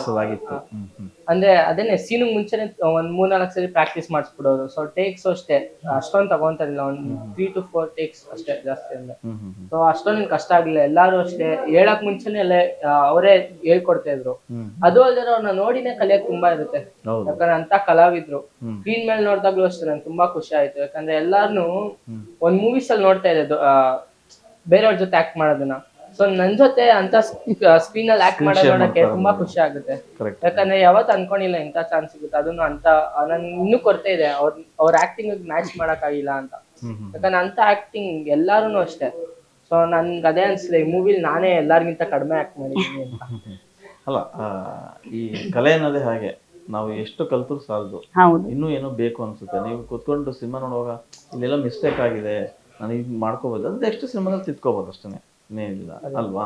ಅಂದ್ರೆ ಅದೇನೆ ಸೀನು ಮುಂಚೆನೆ ಒಂದ್ ಮೂರ್ನಾಲ್ಕು ಸರಿ ಪ್ರಾಕ್ಟೀಸ್ ಮಾಡಿಸ್ಬಿಡೋರು ಸೊ ಟೇಕ್ಸ್ ಅಷ್ಟೇ. ಅಷ್ಟೊಂದು ತಗೊಂತಾರಿಲ್ಲ ಒಂದ್ ತ್ರೀ ಟು ಫೋರ್ ಟೇಕ್ಸ್ ಅಷ್ಟೇ ಜಾಸ್ತಿ ಅಂದ್ರೆ. ಸೊ ಅಷ್ಟೊಂದು ಕಷ್ಟ ಆಗ್ಲಿಲ್ಲ. ಎಲ್ಲಾರು ಅಷ್ಟೇ. ಹೇಳಕ್ ಮುಂಚೆನೆ ಎಲ್ಲ ಅವರೇ ಹೇಳ್ಕೊಡ್ತಾ ಇದ್ರು. ಅದು ಅಲ್ಲದೆ ಅವ್ರನ್ನ ನೋಡಿನೇ ಕಲಿಯಕ್ ತುಂಬಾ ಇರುತ್ತೆ. ಯಾಕಂದ್ರೆ ಅಂತ ಕಲಾವಿದ್ರು. ಸ್ಕ್ರೀನ್ ಮೇಲೆ ನೋಡಿದಾಗ್ಲೂ ಅಷ್ಟೇ ನಂಗೆ ತುಂಬಾ ಖುಷಿ ಆಯ್ತು. ಯಾಕಂದ್ರೆ ಎಲ್ಲಾರ್ನು. ಒಂದ್ ಮೂವೀಸ್ ಅಲ್ಲಿ ನೋಡ್ತಾ ಇದೆ ಬೇರೆಯವ್ರ ಜೊತೆ ಆಕ್ಟ್ ಮಾಡೋದನ್ನ. ಸೊ ನನ್ ಜೊತೆ ಅಂತ ಸ್ಕ್ರೀನ್ ಅಲ್ಲಿ ಆಕ್ಟ್ ಮಾಡೋದಕ್ಕೆ ನೋಡಕ್ಕೆ ತುಂಬಾ ಖುಷಿ ಆಗುತ್ತೆ. ಯಾಕಂದ್ರೆ ಯಾವತ್ತು ಅನ್ಕೊಂಡಿಲ್ಲ ಇಂತ ಚಾನ್ಸ್ ಸಿಗುತ್ತೆ ಅದನ್ನು ಅಂತ ನನ್ ಇನ್ನೂ ಕೊರತೆ ಇದೆ. ಅವ್ರ ಅವ್ರ ಆಕ್ಟಿಂಗ್ ಮ್ಯಾಚ್ ಮಾಡಕ್ ಆಗಿಲ್ಲ ಅಂತ. ಯಾಕಂದ್ರೆ ಅಂತ ಆಕ್ಟಿಂಗ್ ಎಲ್ಲಾರು ಅಷ್ಟೇ. ಸೊ ನನ್ಗೆ ಅದೇ ಅನ್ಸಿದೆ ಈ ಮೂವಿಲಿ ನಾನೇ ಎಲ್ಲಾರ್ಗಿಂತ ಕಡಿಮೆ ಆಕ್ಟ್ ಮಾಡಿದ್ದೀನಿ ಅಂತ. ಅಲ್ಲ ಆ, ಈ ಕಲೆ ಅನ್ನೋದೇ ಹಾಗೆ. ನಾವು ಎಷ್ಟು ಕಲ್ತ್ರು ಸಾಲದು. ಇನ್ನೂ ಏನೋ ಬೇಕು ಅನ್ಸುತ್ತೆ. ನೀವು ಕೂತ್ಕೊಂಡು ಸಿನಿಮಾ ನೋಡುವಾಗ ಇಲ್ಲೆಲ್ಲ ಮಿಸ್ಟೇಕ್ ಆಗಿದೆ ನಾನು ಇದು ಮಾಡ್ಕೋಬೋದು. ಅದು ಎಷ್ಟು ಸಿನಿಮಾದಲ್ಲಿ ತಿತ್ಕೋಬಹುದು ಅಷ್ಟೇ ಇನ್ನೇನಿಲ್ಲ ಅಲ್ವಾ?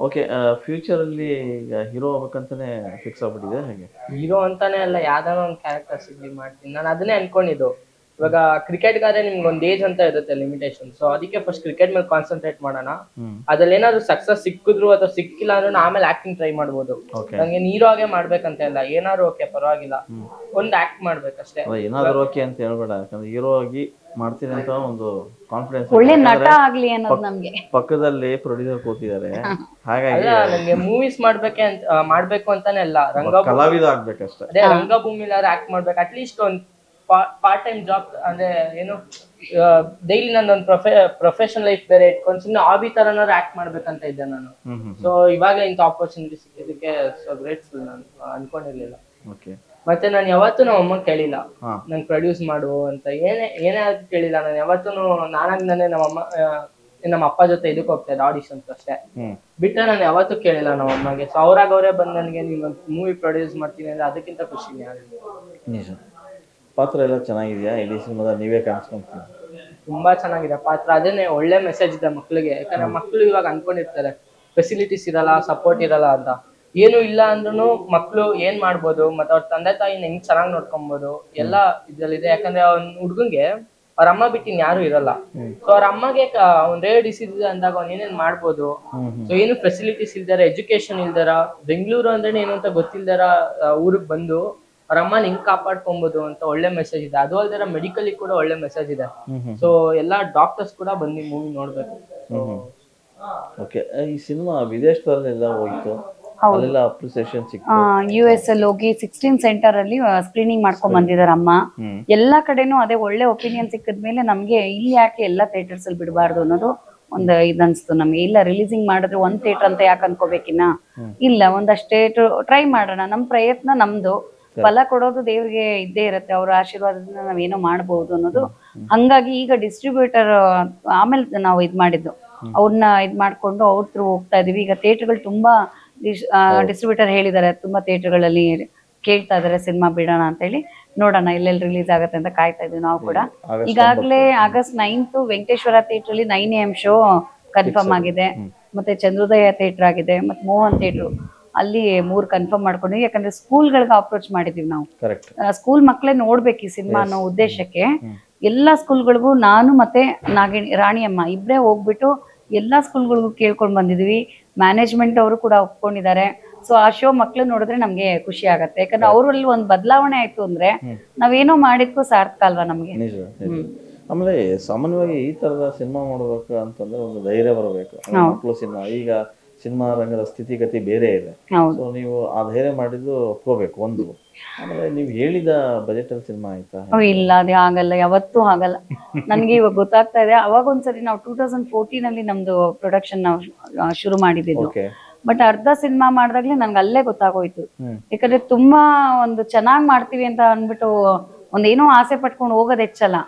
ಓಕೆ ಫ್ಯೂಚರ್ ಅಲ್ಲಿ ಈಗ ಹೀರೋ ಆಗ್ಬೇಕಂತಾನೆ ಫಿಕ್ಸ್ ಆಗ್ಬಿಟ್ಟಿದೆ ಹಾಗೆ? ಹೀರೋ ಅಂತಾನೆ ಅಲ್ಲ ಯಾವ್ದಾನ ಒಂದು ಕ್ಯಾರೆಕ್ಟರ್ ಸಿಗ್ಲಿ ಮಾಡ್ತೀನಿ. ನಾನು ಅದನ್ನೇ ಅನ್ಕೊಂಡಿದ್ದು. ಇವಾಗ ಕ್ರಿಕೆಟ್ಗಾದ್ರೆ ನಿಮ್ಗೆ ಒಂದು ಏಜ್ ಅಂತ ಇರುತ್ತೆ ಲಿಮಿಟೇಷನ್ ಸೊ ಅದಕ್ಕೆ ಫಸ್ಟ್ ಕ್ರಿಕೆಟ್ ಮೇಲೆ ಕಾನ್ಸಂಟ್ರೇಟ್ ಮಾಡೋಣ. ಅದ್ರಲ್ಲಿ ಏನಾದ್ರು ಸಕ್ಸಸ್ ಸಿಕ್ಕಿದ್ರು ಅಥವಾ ಸಿಕ್ಕಿಲ್ಲ ಅಂದ್ರೆ ಆಮೇಲೆ ಆಕ್ಟಿಂಗ್ ಟ್ರೈ ಮಾಡ್ಬೋದು. ನಂಗೆ ಹೀರೋ ಹಾಗೆ ಮಾಡ್ಬೇಕಂತ ಇಲ್ಲ. ಏನಾದ್ರು ಓಕೆ ಪರವಾಗಿಲ್ಲ. ಒಂದ್ ಆಕ್ಟ್ ಮಾಡ್ಬೇಕಷ್ಟೇ. ಏನಾದರೂ ಓಕೆ ಅಂತ ಹೇಳ್ಬೇಡ. ಯಾಕಂದ್ರೆ ಹೀರೋ ಆಗಿ ಮಾಡ್ತೀನಿ ಅಂತ ಒಂದು ಕಾನ್ಫಿಡೆನ್ಸ್ ಒಳ್ಳೆ ನಟ ಆಗ್ಲಿ ಅನ್ನೋದು ನಮ್ಗೆ. ಪಕ್ಕದಲ್ಲಿ ಪ್ರೊಡ್ಯೂಸರ್ ಕೂತಿದ್ದಾರೆ. ಹಾಗಾಗಿ ನನಗೆ ಮೂವೀಸ್ ಮಾಡ್ಬೇಕೆ ಅಂತ ಆ, ಮಾಡ್ಬೇಕು ಅಂತಾನೆ ಅಲ್ಲ. ರಂಗ ಕಲಾವಿದ ಆಗ್ಬೇಕಷ್ಟೇ. ಅದೇ ರಂಗಭೂಮಿಲಿ ಆಕ್ಟ್ ಮಾಡ್ಬೇಕು. ಅಟ್ಲೀಸ್ಟ್ ಒಂದು ಪಾರ್ಟ್ ಟೈಮ್ ಜಾಬ್ ಅಂದ್ರೆ ಏನು ಡೈಲಿ ನಂದೊಂದು ಪ್ರೊಫೆ ಪ್ರೊಫೆಷನಲ್ ಲೈಫ್ ಬೇರೆ ಇಟ್ಕೊಂಡು ಸುಮ್ಮನೆ ಹಾಬಿ ತರನಾದ್ರು ಆಕ್ಟ್ ಮಾಡ್ಬೇಕಂತ ಇದ್ದೆ ನಾನು. ಹ್ಮ್ ಹ್ಮ್ ಸೊ ಇವಾಗಲೇ ಇಂಥ ಆಪರ್ಚುನಿಟಿ ಸಿಕ್ಕಿದ್ದಕ್ಕೆ ಸೊ ಗ್ರೇಟ್ಫುಲ್ ನಾನು. ಅನ್ಕೊಂಡಿರ್ಲಿಲ್ಲ. ಓಕೆ ಮತ್ತೆ ನಾನು ಯಾವತ್ತೂ ನಮ್ಮ ಅಮ್ಮ ಕೇಳಿಲ್ಲ. ನಂಗೆ ಪ್ರೊಡ್ಯೂಸ್ ಮಾಡು ಅಂತ. ಏನೇ ಏನೇ ಆದ್ರೂ ಕೇಳಿಲ್ಲ. ನಾನು ಯಾವತ್ತೂ ನಾನಾಗ್ ನಾನೇ ನಮ್ಮ ಅಮ್ಮ ನಮ್ಮ ಅಪ್ಪ ಜೊತೆ ಇದಕ್ಕೆ ಹೋಗ್ತಾ ಇದ್ದೆ ಆಡಿಷನ್ ಅಷ್ಟೇ. ಬಿಟ್ಟರೆ ನಾನು ಯಾವತ್ತೂ ಕೇಳಿಲ್ಲ ನಮ್ಮ ಅಮ್ಮಗೆ. ಸೊ ಅವ್ರಾಗ ಅವರೇ ಬಂದು ನನಗೆ ನೀವು ಮೂವಿ ಪ್ರೊಡ್ಯೂಸ್ ಮಾಡ್ತೀನಿ ಅಂದ್ರೆ ಅದಕ್ಕಿಂತ ಖುಷಿ ನಿಜ. ಪಾತ್ರ ಎಲ್ಲ ಚೆನ್ನಾಗಿದೆಯಾ? ಇಡೀ ಸಿನಿಮಾದ ನೀವೇ ಕಾಣಿಸ್ಕೊಂತೀನಿ ತುಂಬಾ ಚೆನ್ನಾಗಿದೆ ಪಾತ್ರ. ಅದೇನೆ ಒಳ್ಳೆ ಮೆಸೇಜ್ ಇದೆ ಮಕ್ಳಿಗೆ. ಯಾಕಂದ್ರೆ ಮಕ್ಳು ಇವಾಗ ಅನ್ಕೊಂಡಿರ್ತಾರೆ ಫೆಸಿಲಿಟೀಸ್ ಇರಲ್ಲ ಸಪೋರ್ಟ್ ಇರಲ್ಲ ಅಂತ. ಏನು ಇಲ್ಲ ಅಂದ್ರೂ ಮಕ್ಳು ಏನ್ ಮಾಡ್ಬೋದು ಮತ್ತೆ ಅವ್ರ ತಂದೆ ತಾಯಿನ ಹೆಂಗ್ ಚೆನ್ನಾಗಿ ನೋಡ್ಕೊಬೋದು ಎಲ್ಲ ಇದ್ರಲ್ಲಿದೆ. ಯಾಕಂದ್ರೆ ಅವ್ನ ಹುಡ್ಗಂಗೆ ಅವ್ರ ಅಮ್ಮ ಬಿಟ್ಟು ಯಾರು ಇರಲ್ಲ. ಸೊ ಅವ್ರ ಅಮ್ಮಗೆ ಅವ್ನ್ ರೇರ್ ಡಿಸೀಸ್ ಅಂದಾಗ ಅವ್ನ್ ಏನೇನ್ ಮಾಡ್ಬೋದು ಸೊ ಏನು ಫೆಸಿಲಿಟೀಸ್ ಇಲ್ದಾರ ಎಜುಕೇಶನ್ ಇಲ್ದಾರ ಬೆಂಗಳೂರು ಅಂದ್ರೆ ಏನು ಅಂತ ಗೊತ್ತಿಲ್ದಾರ ಊರಿಗೆ ಬಂದು ಅವ್ರ ಅಮ್ಮನ ಹಿಂಗ್ ಕಾಪಾಡ್ಕೊಬೋದು ಅಂತ ಒಳ್ಳೆ ಮೆಸೇಜ್ ಇದೆ. ಅದು ಅಲ್ದಾರ ಮೆಡಿಕಲ್ ಕೂಡ ಒಳ್ಳೆ ಮೆಸೇಜ್ ಇದೆ. ಸೊ ಎಲ್ಲಾ ಡಾಕ್ಟರ್ಸ್ ಕೂಡ ಬಂದು ಮೂವಿ ನೋಡ್ಬೇಕು. ಓಕೆ ಈ ಸಿನಿಮಾ ವಿದೇಶದಲ್ಲೆಲ್ಲ ಹೋಯ್ತು. ಅಲ್ಲೆಲ್ಲ ಅಪ್ರಿಸಿಯೇಷನ್ ಯು ಎಸ್ ಅಲ್ಲಿ ಹೋಗಿ ಸಿಕ್ಸ್ಟೀನ್ ಸೆಂಟರ್ ಅಲ್ಲಿ ಸ್ಕ್ರೀನಿಂಗ್ ಮಾಡ್ಕೊಂಡ್ ಬಂದಿದಾರ ಅಮ್ಮ. ಎಲ್ಲಾ ಕಡೆನೂ ಅದೇ ಒಳ್ಳೆ ಒಪಿನಿಯನ್ ಸಿಕ್ಕಿದ್ಮೇಲೆ ನಮ್ಗೆ ಇಲ್ಲಿ ಯಾಕೆ ಎಲ್ಲಾ ಥಿಯೇಟರ್ಸ್ ಅಲ್ಲಿ ಬಿಡಬಾರ್ದು ಅನ್ನೋದು ಒಂದ್ ಇದ್ ಅನ್ಸ್ತು ನಮ್ಗೆ. ಇಲ್ಲ ರಿಲೀಸಿಂಗ್ ಮಾಡಿದ್ರೆ ಒಂದ್ ಥಿಯೇಟರ್ ಅಂತ ಯಾಕೆ ಅನ್ಕೋಬೇಕಿನ ಇಲ್ಲ ಒಂದಷ್ಟೇ ಟ್ರೈ ಮಾಡೋಣ. ನಮ್ ಪ್ರಯತ್ನ ನಮ್ದು. ಫಲ ಕೊಡೋದು ದೇವ್ರಿಗೆ ಇದ್ದೇ ಇರುತ್ತೆ. ಅವ್ರ ಆಶೀರ್ವಾದದಿಂದ ನಾವೇನೋ ಮಾಡಬಹುದು ಅನ್ನೋದು. ಹಂಗಾಗಿ ಈಗ ಡಿಸ್ಟ್ರಿಬ್ಯೂಟರ್ ಆಮೇಲೆ ನಾವು ಇದ್ ಮಾಡಿದ್ದು. ಅವ್ರನ್ನ ಇದ್ ಮಾಡ್ಕೊಂಡು ಅವ್ರ ಥ್ರೂ ಹೋಗ್ತಾ ಇದೀವಿ. ಈಗ ಥಿಯೇಟರ್ಗಳು ತುಂಬಾ ಡಿಸ್ಟ್ರಿಬ್ಯೂಟರ್ ಹೇಳಿದ್ದಾರೆ ತುಂಬಾ ಥಿಯೇಟರ್ಗಳಲ್ಲಿ ಕೇಳ್ತಾ ಇದಾರೆ ಸಿನಿಮಾ ಬಿಡೋಣ ಅಂತ ಹೇಳಿ ನೋಡೋಣ ಎಲ್ಲೆಲ್ಲಿ ರಿಲೀಸ್ ಆಗುತ್ತೆ ಅಂತ ಕಾಯ್ತಾ ಇದೀವಿ ನಾವು ಕೂಡ. ಈಗಾಗಲೇ ಆಗಸ್ಟ್ ನೈನ್ತ್ ವೆಂಕಟೇಶ್ವರ ಥಿಯೇಟರ್ ಅಲ್ಲಿ ನೈನ್ ಎಂ ಶೋ ಕನ್ಫರ್ಮ್ ಆಗಿದೆ. ಮತ್ತೆ ಚಂದ್ರೋದಯ ಥಿಯೇಟರ್ ಆಗಿದೆ ಮತ್ತೆ ಮೋಹನ್ ಥಿಯೇಟರ್. ಅಲ್ಲಿ ಮೂರ್ ಕನ್ಫರ್ಮ್ ಮಾಡ್ಕೊಂಡಿವಿ ಯಾಕಂದ್ರೆ ಸ್ಕೂಲ್ಗಳಿಗೆ ಅಪ್ರೋಚ್ ಮಾಡಿದೀವಿ ನಾವು. ಸ್ಕೂಲ್ ಮಕ್ಕಳೇ ನೋಡ್ಬೇಕು ಈ ಸಿನಿಮಾ ಅನ್ನೋ ಉದ್ದೇಶಕ್ಕೆ. ಎಲ್ಲಾ ಸ್ಕೂಲ್ಗಳಿಗೂ ನಾನು ಮತ್ತೆ ನಾಗಿಣಿ ರಾಣಿಯಮ್ಮ ಇಬ್ರೇ ಹೋಗ್ಬಿಟ್ಟು ಎಲ್ಲಾ ಸ್ಕೂಲ್ಗಳಿಗೂ ಕೇಳ್ಕೊಂಡು ಬಂದಿದೀವಿ ಮ್ಯಾನೇಜ್ಮೆಂಟ್ ಅವರು ಕೂಡ ಒಪ್ಕೊಂಡಿದ್ದಾರೆ. ಸೊ ಆ ಶೋ ಮಕ್ಳು ನೋಡಿದ್ರೆ ನಮ್ಗೆ ಖುಷಿ ಆಗತ್ತೆ. ಯಾಕಂದ್ರೆ ಅವರಲ್ಲಿ ಒಂದ್ ಬದಲಾವಣೆ ಆಯ್ತು ಅಂದ್ರೆ ನಾವೇನೋ ಮಾಡಿದ್ಕೂ ಸಾರ್ಥಕ ಅಲ್ವಾ ನಮ್ಗೆ? ನಿಜ ನಿಜ. ಆಮೇಲೆ ಸಾಮಾನ್ಯವಾಗಿ ಈ ತರದ ಸಿನಿಮಾ ಮಾಡ್ಬೇಕು ಅಂತಂದ್ರೆ ಒಂದು ಧೈರ್ಯ ಬರಬೇಕು. ಮಕ್ಕಳು ಸಿನಿಮಾ ಈಗ ಸಿನಿಮಾ ರಂಗದ ಸ್ಥಿತಿಗತಿ ಬೇರೆ ಇದೆ. ಹೌದು. ಸೊ ನೀವು ಆ ಧೈರ್ಯ ಮಾಡಿದ್ದು ಒಪ್ಕೋಬೇಕು ಒಂದು. ಆಮೇಲೆ ನೀವು ಹೇಳಿದ ಬಜೆಟ್ ಅಲ್ಲಿ ಸಿನಿಮಾ ಆಯ್ತಾ? ಓ, ಇಲ್ಲ ಅದೇ ಆಗಲ್ಲ ಯಾವತ್ತೂ ಆಗಲ್ಲ. ನನ್ಗೆ ಇವಾಗ ಗೊತ್ತಾಗ್ತಾ ಇದೆ ಅವಾಗ ಒಂದ್ಸರಿ ನಾವು ಟೂ ತೌಸಂಡ್ ಫೋರ್ಟೀನ್ ಅಲ್ಲಿ ನಮ್ದು ಪ್ರೊಡಕ್ಷನ್ ನಾವು ಶುರು ಮಾಡಿದ್ದು ಓಕೆ ಬಟ್ ಅರ್ಧ ಸಿನಿಮಾ ಮಾಡಿದಾಗ್ಲೇ ನನ್ಗೆ ಅಲ್ಲೇ ಗೊತ್ತಾಗೋಯ್ತು. ಯಾಕಂದ್ರೆ ತುಂಬಾ ಒಂದು ಚೆನ್ನಾಗ್ ಮಾಡ್ತೀವಿ ಅಂತ ಅಂದ್ಬಿಟ್ಟು ಒಂದೇನೋ ಆಸೆ ಪಟ್ಕೊಂಡು ಹೋಗೋದ್ ಹೆಚ್ಚಲ್ಲ.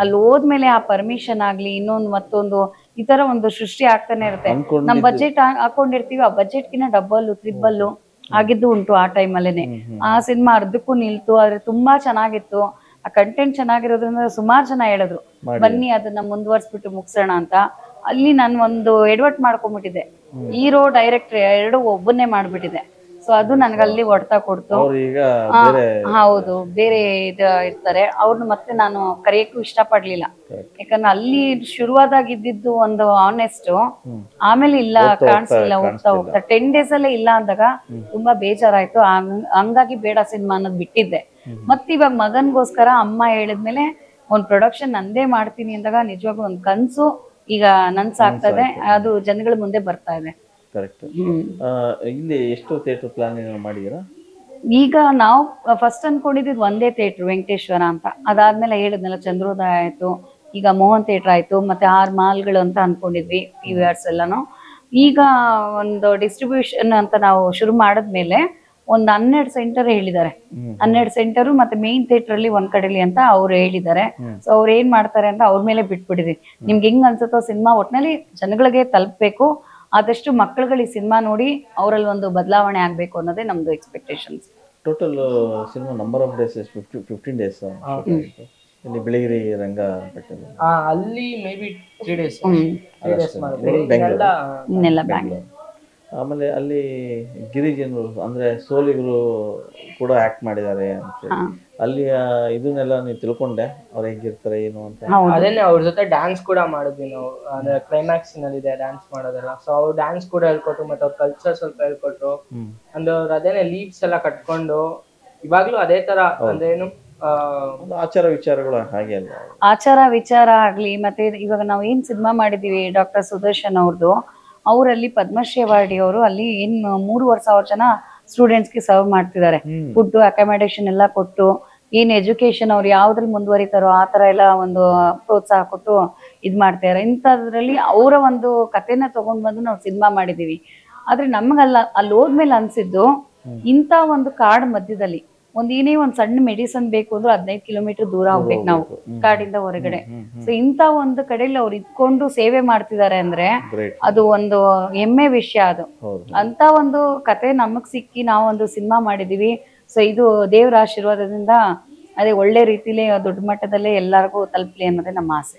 ಅಲ್ಲಿ ಹೋದ್ಮೇಲೆ ಆ ಪರ್ಮಿಷನ್ ಆಗ್ಲಿ ಇನ್ನೊಂದು ಮತ್ತೊಂದು ಈ ತರ ಒಂದು ಸೃಷ್ಟಿ ಆಗ್ತಾನೆ ಇರುತ್ತೆ. ನಮ್ ಬಜೆಟ್ ಹಾಕೊಂಡಿರ್ತೀವಿ ಆ ಬಜೆಟ್ ಕಿನ್ನ ಡಬಲ್ ತ್ರಿಬಲ್ ಆಗಿದ್ದು ಉಂಟು ಆ ಟೈಮ್ ಅಲ್ಲೇನೆ ಆ ಸಿನಿಮಾ ಅರ್ಧಕ್ಕೂ ನಿಲ್ತು ಆದ್ರೆ ತುಂಬಾ ಚೆನ್ನಾಗಿತ್ತು. ಆ ಕಂಟೆಂಟ್ ಚೆನ್ನಾಗಿರೋದ್ರಿಂದ ಸುಮಾರು ಜನ ಹೇಳಿದ್ರು ಬನ್ನಿ ಅದನ್ನ ಮುಂದುವರ್ಸ್ಬಿಟ್ಟು ಮುಗಿಸೋಣ ಅಂತ. ಅಲ್ಲಿ ನಾನು ಒಂದು ಎಡ್ವರ್ಟ್ ಮಾಡ್ಕೊಂಡ್ಬಿಟ್ಟಿದೆ ಹೀರೋ ಡೈರೆಕ್ಟರ್ ಎರಡು ಒಬ್ಬನ್ನೇ ಮಾಡ್ಬಿಟ್ಟಿದೆ ಸೊ ಅದು ನನ್ಗೆ ಅಲ್ಲಿ ಹೊಡ್ತಾ ಕೊಡ್ತು. ಅವ್ರು ಈಗ ಆ, ಬೇರೆ ಹೌದು ಬೇರೆ ಇದು ಇರ್ತಾರೆ. ಅವ್ರನ್ನ ಮತ್ತೆ ನಾನು ಕರೆಯಕ್ಕೂ ಇಷ್ಟಪಡ್ಲಿಲ್ಲ. ಯಾಕಂದ್ರೆ ಅಲ್ಲಿ ಶುರುವಾದಾಗ ಇದ್ದಿದ್ದು ಒಂದು ಆನೆಸ್ಟ್ ಆಮೇಲೆ ಇಲ್ಲ ಕಾಣಿಸ್ಲಿಲ್ಲ ಹೋಗ್ತಾ ಹೋಗ್ತಾ ಟೆನ್ ಡೇಸ್ ಅಲ್ಲೇ ಇಲ್ಲ ಅಂದಾಗ ತುಂಬಾ ಬೇಜಾರಾಯ್ತು. ಹಂಗ್- ಹಂಗಾಗಿ ಬೇಡ ಸಿನಿಮಾ ಅನ್ನೋದು ಬಿಟ್ಟಿದ್ದೆ. ಮತ್ ಇವಾಗ ಮಗನ್ಗೋಸ್ಕರ ಅಮ್ಮ ಹೇಳಿದ್ಮೇಲೆ ಒಂದ್ ಪ್ರೊಡಕ್ಷನ್ ನಂದೇ ಮಾಡ್ತೀನಿ ಅಂದಾಗ ನಿಜವಾಗ್ಲೂ ಒಂದ್ ಕನ್ಸು ಈಗ ನನ್ಸಾಗ್ತದೆ. ಅದು ಜನಗಳ ಮುಂದೆ ಬರ್ತಾ ಇದೆ. ಕರೆಕ್ಟ್ ಇಲ್ಲಿ ಎಷ್ಟು ಥಿಯೇಟರ್ ಪ್ಲಾನ್ ಮಾಡಿದ್ದೀರಾ? ಈಗ ನಾವು ಫಸ್ಟ್ ಅನ್ಕೊಂಡಿದ್ದು ಒಂದೇ ಥಿಯೇಟರ್ ವೆಂಕಟೇಶ್ವರ ಅಂತ. ಅದಾದ್ಮೇಲೆ ಹೇಳಿದ್ನಲ್ಲ ಚಂದ್ರೋದಯ ಆಯ್ತು ಈಗ ಮೋಹನ್ ಥಿಯೇಟರ್ ಆಯ್ತು ಮತ್ತೆ ಆರು ಮಾಲ್ಗಳು ಅಂತ ಅನ್ಕೊಂಡಿದ್ವಿ ಪಿ ವಿ ಆರ್ಸ್ ಎಲ್ಲಾನು. ಈಗ ಒಂದು ಡಿಸ್ಟ್ರಿಬ್ಯೂಷನ್ ಅಂತ ನಾವು ಶುರು ಮಾಡಿದ್ಮೇಲೆ ಒಂದು ಹನ್ನೆರಡು ಸೆಂಟರ್ ಹೇಳಿದ್ದಾರೆ. ಹನ್ನೆರಡು ಸೆಂಟರು ಮತ್ತೆ ಮೇನ್ ಥಿಯೇಟರ್ ಅಲ್ಲಿ ಒಂದ್ ಕಡೆಲಿ ಅಂತ ಅವ್ರು ಹೇಳಿದ್ದಾರೆ. ಸೊ ಅವ್ರು ಏನ್ ಮಾಡ್ತಾರೆ ಅಂತ ಅವ್ರ ಮೇಲೆ ಬಿಟ್ಬಿಡಿದ್ವಿ ನಿಮ್ಗೆ ಹೆಂಗ್ ಅನ್ಸುತ್ತೋ ಸಿನಿಮಾ ಒಟ್ನಲ್ಲಿ ಜನಗಳಿಗೆ ತಲುಪಬೇಕು. ಆದಷ್ಟು ಮಕ್ಕಳುಗಳು ಈ ಸಿನಿಮಾ ನೋಡಿ ಅವರಲ್ಲಿ ಒಂದು ಬದಲಾವಣೆ ಆಗಬೇಕು ಅನ್ನೋದೇ ನಮ್ದು expectations total cinema number of days fifty fifteen days ಇಲ್ಲಿ ಬೆಳಗಿರಿ ರಂಗ ಅಲ್ಲಿ maybe three days Bengaluru. ಆಮೇಲೆ ಅಲ್ಲಿ ಗಿರಿಜನರು ಅಂದ್ರೆ ಸೋಲಿಗರು ಕೂಡ ಆಕ್ಟ್ ಮಾಡಿದ್ದಾರೆ ಅಂತ ಹೇಳಿ. ಅಲ್ಲಿ ಇದನ್ನೆಲ್ಲ ನೀವು ತಿಳ್ಕೊಂಡೆ ಅವ್ರು ಹೆಂಗಿರ್ತಾರೆ ಏನು ಅಂತ? ಅದನ್ನೇ ಅದೇನೆ ಅವ್ರ ಜೊತೆ ಡ್ಯಾನ್ಸ್ ಕೂಡ ಮಾಡಿದ್ವಿ ನಾವು. ಅಂದ್ರೆ ಕ್ಲೈಮ್ಯಾಕ್ಸ್ನಲ್ಲಿ ಇದೆ ಡ್ಯಾನ್ಸ್ ಮಾಡೋದೆಲ್ಲ. ಸೊ ಅವ್ರು ಡ್ಯಾನ್ಸ್ ಕೂಡ ಹೇಳ್ಕೊಟ್ರು ಮತ್ತೆ ಅವ್ರ ಕಲ್ಚರ್ ಸ್ವಲ್ಪ ಹೇಳ್ಕೊಟ್ರು. ಹ್ಮ್. ಅಂದ್ರೆ ಅವ್ರು ಅದೇನೆ ಲೀವ್ಸ್ ಎಲ್ಲ ಕಟ್ಕೊಂಡು ಇವಾಗ್ಲೂ ಅದೇ ತರ ಅಂದ್ರೆ ಏನು ಆ, ಒಂದು ಆಚಾರ ವಿಚಾರಗಳು ಹಾಗೆ ಅಲ್ಲ ಆಚಾರ ವಿಚಾರ ಆಗ್ಲಿ ಮತ್ತೆ ಇವಾಗ ನಾವು ಏನ್ ಸಿನಿಮಾ ಮಾಡಿದೀವಿ ಡಾಕ್ಟರ್ ಸುದರ್ಶನ್ ಅವ್ರದ್ದು ಅವರಲ್ಲಿ ಪದ್ಮಶ್ರೀ ಅವಾರ್ಡಿ ಅವರು ಅಲ್ಲಿ ಇನ್ ಮೂರುವರೆ ಸಾವಿರ ಜನ ಸ್ಟೂಡೆಂಟ್ಸ್ಗೆ ಸರ್ವ್ ಮಾಡ್ತಿದ್ದಾರೆ. ಫುಡ್ ಅಕಾಮಡೇಷನ್ ಎಲ್ಲ ಕೊಟ್ಟು ಏನ್ ಎಜುಕೇಶನ್ ಅವ್ರು ಯಾವ್ದ್ರಲ್ಲಿ ಮುಂದುವರಿತಾರೋ ಆ ತರ ಎಲ್ಲ ಒಂದು ಪ್ರೋತ್ಸಾಹ ಕೊಟ್ಟು ಇದ್ ಮಾಡ್ತಾರೆ ಇಂಥದ್ರಲ್ಲಿ ಅವರ ಒಂದು ಕಥೆನ ತಗೊಂಡ್ ಬಂದು ನಾವು ಸಿನಿಮಾ ಮಾಡಿದೀವಿ. ಆದ್ರೆ ನಮ್ಗಲ್ಲ ಅಲ್ಲಿ ಹೋದ್ಮೇಲೆ ಅನ್ಸಿದ್ದು ಇಂಥ ಒಂದು ಕಾಡ್ ಮಧ್ಯದಲ್ಲಿ ಒಂದ್ ಏನೇ ಒಂದ್ ಸಣ್ಣ ಮೆಡಿಸನ್ ಬೇಕು ಅಂದ್ರೆ ಹದಿನೈದು ಕಿಲೋಮೀಟರ್ ದೂರ ಹೋಗ್ಬೇಕು ನಾವು ಕಾಡಿಂದ ಹೊರಗಡೆ. ಸೊ ಇಂತ ಒಂದು ಕಡೆಯಲ್ಲಿ ಅವ್ರು ಇದ್ಕೊಂಡು ಸೇವೆ ಮಾಡ್ತಿದ್ದಾರೆ ಅಂದ್ರೆ ಅದು ಒಂದು ಹೆಮ್ಮೆ ವಿಷಯ ಅದು. ಅಂತ ಒಂದು ಕತೆ ನಮಗ್ ಸಿಕ್ಕಿ ನಾವು ಒಂದು ಸಿನಿಮಾ ಮಾಡಿದೀವಿ. ಸೊ ಇದು ದೇವರ ಆಶೀರ್ವಾದದಿಂದ ಅದೇ ಒಳ್ಳೆ ರೀತಿಲಿ ದೊಡ್ಡ ಮಟ್ಟದಲ್ಲೇ ಎಲ್ಲರಿಗೂ ತಲುಪಲಿ ಅನ್ನೋದೇ ನಮ್ಮ ಆಸೆ.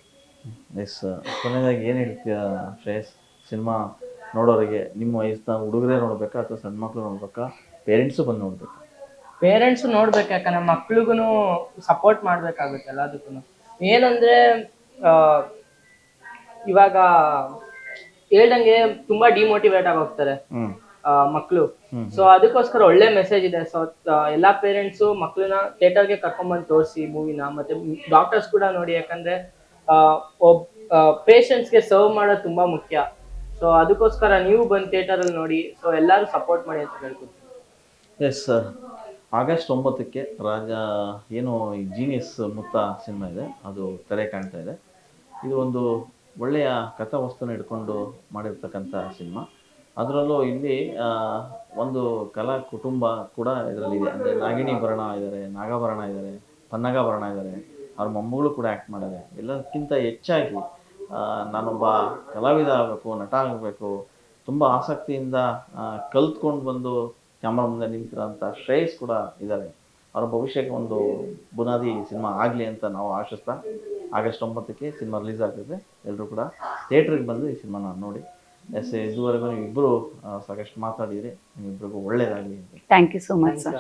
ಎಸ್ ಕೊನೆಯದಾಗಿ ಏನು ಹೇಳ್ತೀರಾ ಶ್ರೇಯಸ್? ಸಿನಿಮಾ ನೋಡೋರಿಗೆ ನಿಮ್ಮ ವಯಸ್ಸಿನ ಹುಡುಗರೇ ನೋಡ್ಬೇಕಾ ಅಥವಾ ಸಣ್ಣ ಮಕ್ಕಳು ನೋಡ್ಬೇಕಾ? ಪೇರೆಂಟ್ಸು ಬಂದು ನೋಡ್ಬೇಕಾ? ಪೇರೆಂಟ್ಸ್ ನೋಡ್ಬೇಕು ಯಾಕಂದ್ರೆ ಮಕ್ಳಿಗೂ ಸಪೋರ್ಟ್ ಮಾಡ್ಬೇಕಾಗುತ್ತೆ ಎಲ್ಲದಕ್ಕೂ ಏನಂದ್ರೆ ಆ, ಇವಾಗ ಹೇಳ್ದಂಗೆ ತುಂಬಾ ಡಿಮೋಟಿವೇಟ್ ಆಗಿ ಹೋಗ್ತಾರೆ ಹ್ಮ್. ಮಕ್ಕಳು ಸೊ ಅದಕ್ಕೋಸ್ಕರ ಒಳ್ಳೆ ಮೆಸೇಜ್ ಇದೆ. ಸೊ ಎಲ್ಲಾ ಪೇರೆಂಟ್ಸ್ ಮಕ್ಳನ್ನ ಥಿಯೇಟರ್ಗೆ ಕರ್ಕೊಂಡ್ಬಂದು ತೋರಿಸಿ ಮೂವಿನ ಮತ್ತೆ ಡಾಕ್ಟರ್ಸ್ ಕೂಡ ನೋಡಿ ಯಾಕಂದ್ರೆ ಆ, ಒಬ್ ಪೇಷಂಟ್ಸ್ಗೆ ಸರ್ವ್ ಮಾಡೋದು ತುಂಬಾ ಮುಖ್ಯ. ಸೊ ಅದಕ್ಕೋಸ್ಕರ ನೀವು ಬಂದು ಥಿಯೇಟರಲ್ಲಿ ನೋಡಿ ಸೊ ಎಲ್ಲರೂ ಸಪೋರ್ಟ್ ಮಾಡಿ ಅಂತ ಹೇಳ್ಕೊತೀನಿ ಎಸ್ ಆಗಸ್ಟ್ ಒಂಬತ್ತಕ್ಕೆ ರಾಜ ಏನು ಈ ಜೀನಿಯಸ್ ಮುತ್ತ ಸಿನಿಮಾ ಇದೆ. ಅದು ತೆರೆ ಕಾಣ್ತಾ ಇದೆ. ಇದು ಒಂದು ಒಳ್ಳೆಯ ಕಥಾವಸ್ತುನ ಇಟ್ಕೊಂಡು ಮಾಡಿರ್ತಕ್ಕಂಥ ಸಿನಿಮಾ. ಅದರಲ್ಲೂ ಇಲ್ಲಿ ಒಂದು ಕಲಾ ಕುಟುಂಬ ಕೂಡ ಇದರಲ್ಲಿದೆ ಅಂದರೆ ನಾಗಿಣಿ ಭರಣ ಇದ್ದಾರೆ ನಾಗಾಭರಣ ಇದ್ದಾರೆ ಪನ್ನಗಾಭರಣ ಇದ್ದಾರೆ ಅವ್ರ ಮೊಮ್ಮಗಳು ಕೂಡ ಆ್ಯಕ್ಟ್ ಮಾಡಿದ್ದಾರೆ ಎಲ್ಲದಕ್ಕಿಂತ ಹೆಚ್ಚಾಗಿ ನಾನೊಬ್ಬ ಕಲಾವಿದ ಆಗಬೇಕು, ನಟ ಆಗಬೇಕು, ತುಂಬ ಆಸಕ್ತಿಯಿಂದ ಕಲ್ತ್ಕೊಂಡು ಬಂದು ಕ್ಯಾಮ್ರಾ ಮುಂದೆ ನಿಂತಿರೋಂಥ ಶ್ರೇಯಸ್ ಕೂಡ ಇದ್ದಾರೆ. ಅವರ ಭವಿಷ್ಯಕ್ಕೆ ಒಂದು ಬುನಾದಿ ಸಿನಿಮಾ ಆಗಲಿ ಅಂತ ನಾವು ಆಶಿಸ್ತಾ ಆಗಸ್ಟ್ ಒಂಬತ್ತಕ್ಕೆ ಸಿನಿಮಾ ರಿಲೀಸ್ ಆಗ್ತದೆ. ಎಲ್ಲರೂ ಕೂಡ ಥಿಯೇಟ್ರಿಗೆ ಬಂದು ಈ ಸಿನಿಮಾನ ನೋಡಿ. ಎಸ್ ಇದುವರೆಗೂ ನೀವು ಇಬ್ಬರು ಸಾಕಷ್ಟು ಮಾತಾಡಿದ್ರಿ ನಿಮ್ಮಿಬ್ಬರಿಗೂ ಒಳ್ಳೆಯದಾಗಲಿ ಅಂತ. Thank you so much sir